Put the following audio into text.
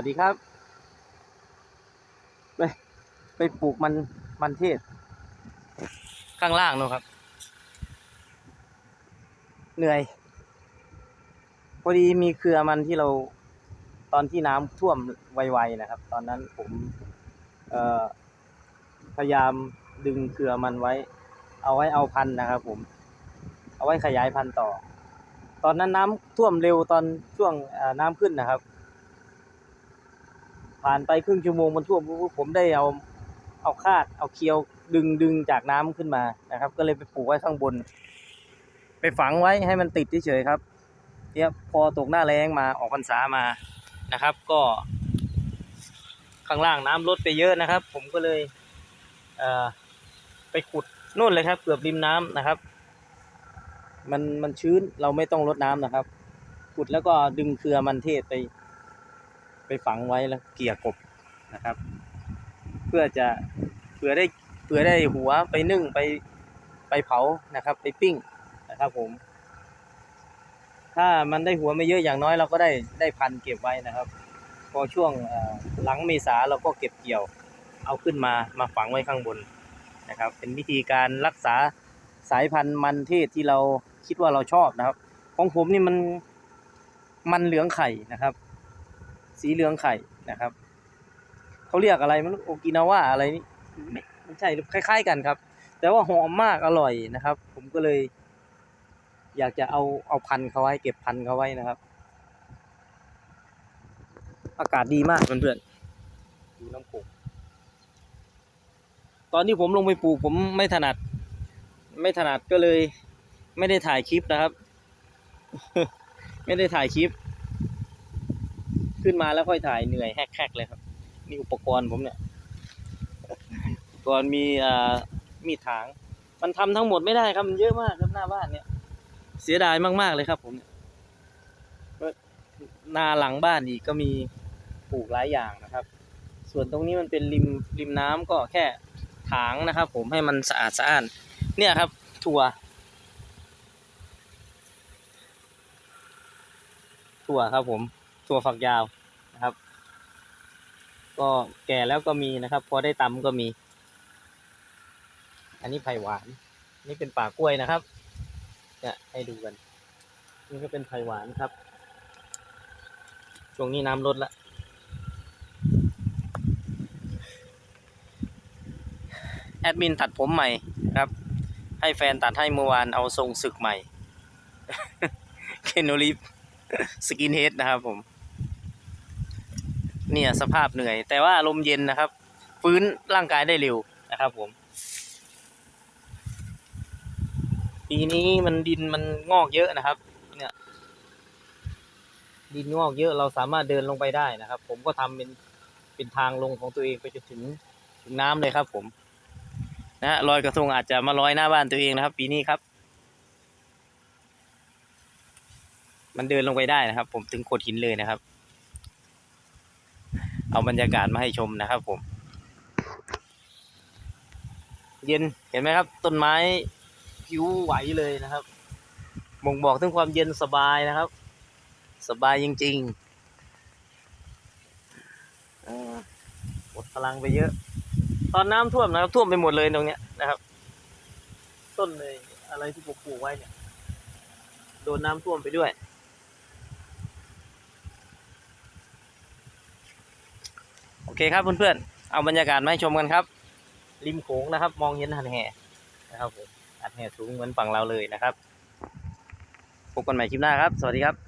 วัสดีครับไปไปปลูกมันมันเทศ ข้างล่างนู่นครับ เหนื่อย พอดีมีเครือมันที่เราตอนที่น้ำท่วมไวๆนะครับ ตอนนั้นผมเอ่อพยายามดึงเครือมันไว้ เอาไว้เอาพันธุ์นะครับ ผม เอาไว้ขยายพันธุ์ต่อ ตอนนั้นน้ำท่วมเร็วตอนช่วงเอ่อน้ำขึ้นนะครับ ผ่านไปครึ่งชั่วโมงมันท่วมผมได้เอาเอาคาดเอาเคียวดึงดึงจากน้ำขึ้นมานะครับ ก็เลยไปปลูกไว้ข้างบน ไปฝังไว้ให้มันติดเฉยๆครับเนี่ยพอตกหน้าแรงมาออกพรรษามานะครับ ก็ ข้างล่างน้ำลดไปเยอะนะครับ ผมก็เลยเไปขุดนู่นเลยครับ เกือบริมน้ำนะครับ มันมันชื้นเราไม่ต้องรดน้ำนะครับ ขุดแล้วก็ดึงเครือมันเทศไป ไปฝังไว้แล้วเกี่ยกบนะครับ เพื่อจะเผื่อได้เผื่อได้หัวไปนึ่งไปไปเผานะครับ ไปปิ้งนะครับผม ถ้ามันได้หัวไม่เยอะอย่างน้อยเราก็ได้ได้พันเก็บไว้นะครับ พอช่วงหลังเมษาเราก็เก็บเกี่ยว เอาขึ้นมามาฝังไว้ข้างบนนะครับ เป็นวิธีการรักษาสายพันธุ์มันเทศที่เราคิดว่าเราชอบนะครับ ของผมนี่มันมันเหลืองไข่นะครับ สีเหลืองไข่นะครับเขาเรียกอะไรมันโอกินาว่าอะไรนี่ไม่ใช่คล้าย ๆ กันครับ แต่ว่าหอมมากอร่อยนะครับ ผมก็เลย อยากจะเอาเอาพันเขาไว้ เก็บพันเขาไว้นะครับ อากาศดีมากเพื่อนๆดูน้ำโขงตอนที่ผมลงไปปลูกผมไม่ถนัด ไม่ถนัดก็เลย ไม่ได้ถ่ายคลิปนะครับ ไม่ได้ถ่ายคลิป ขึ้นมาแล้วค่อยถ่ายเหนื่อยแฮกๆเลยครับนี่อุปกรณ์ผมเนี่ยอุปกรณ์มีอ่ามีถาง มันทำทั้งหมดไม่ได้ครับมันเยอะมากครับหน้าบ้านเนี่ย เสียดายมากๆเลยครับ ผมนาหลังบ้านอีกก็มีปลูกหลายอย่างนะครับ ส่วนตรงนี้มันเป็นริมริมน้ำก็แค่ถางนะครับ ผมให้มันสะอาดสะอ้าน เนี่ยครับ ถั่ว ถั่วครับผม ถั่วฝักยาว ก็แก่แล้วก็มีนะครับ พอได้ตำก็มี อันนี้ไผ่หวาน นี่เป็นป่ากล้วยนะครับจะให้ดูกัน นี่ก็เป็นไผ่หวานครับ ช่วงนี้น้ำลดละแอดมินตัดผมใหม่ครับ ให้แฟนตัดให้เมื่อวานเอาทรงศึกใหม่ เคนโนลิฟสกินเฮดนะครับผม เนี่ยสภาพเหนื่อย แต่ว่าลมเย็นนะครับ ฟื้นร่างกายได้เร็วนะครับ ผมปีนี้มันดินมันงอกเยอะนะครับ เนี่ย ดินงอกเยอะเราสามารถเดินลงไปได้นะครับ ผมก็ทำเป็นเป็นทางลงของตัวเองไปจนถึงถึงน้ำเลยครับ ผมนะฮะลอยกระทงอาจจะมาลอยหน้าบ้านตัวเองนะครับ ปีนี้ครับ มันเดินลงไปได้นะครับ ผมถึงโขดหินเลยนะครับ เอาบรรยากาศมาให้ชมนะครับผม เย็นเห็นไหมครับ ต้นไม้ผิวไหวเลยนะครับบ่งบอกถึงความเย็นสบายนะครับ สบายจริงๆหมดพลังไปเยอะ ตอนน้ำท่วมนะครับ ท่วมไปหมดเลยตรงเนี้ยนะครับ ต้นเลยอะไรที่ผมปลูกไว้เนี่ย โดนน้ำท่วมไปด้วย โอ เคครับเพื่อนๆ เอาบรรยากาศมาให้ชมกันครับ ริมโขงนะครับ มองเห็นหันแห่นะครับผมอันแห่สูงเหมือนฝั่งเราเลยนะครับ พบกันใหม่คลิปหน้าครับ สวัสดีครับ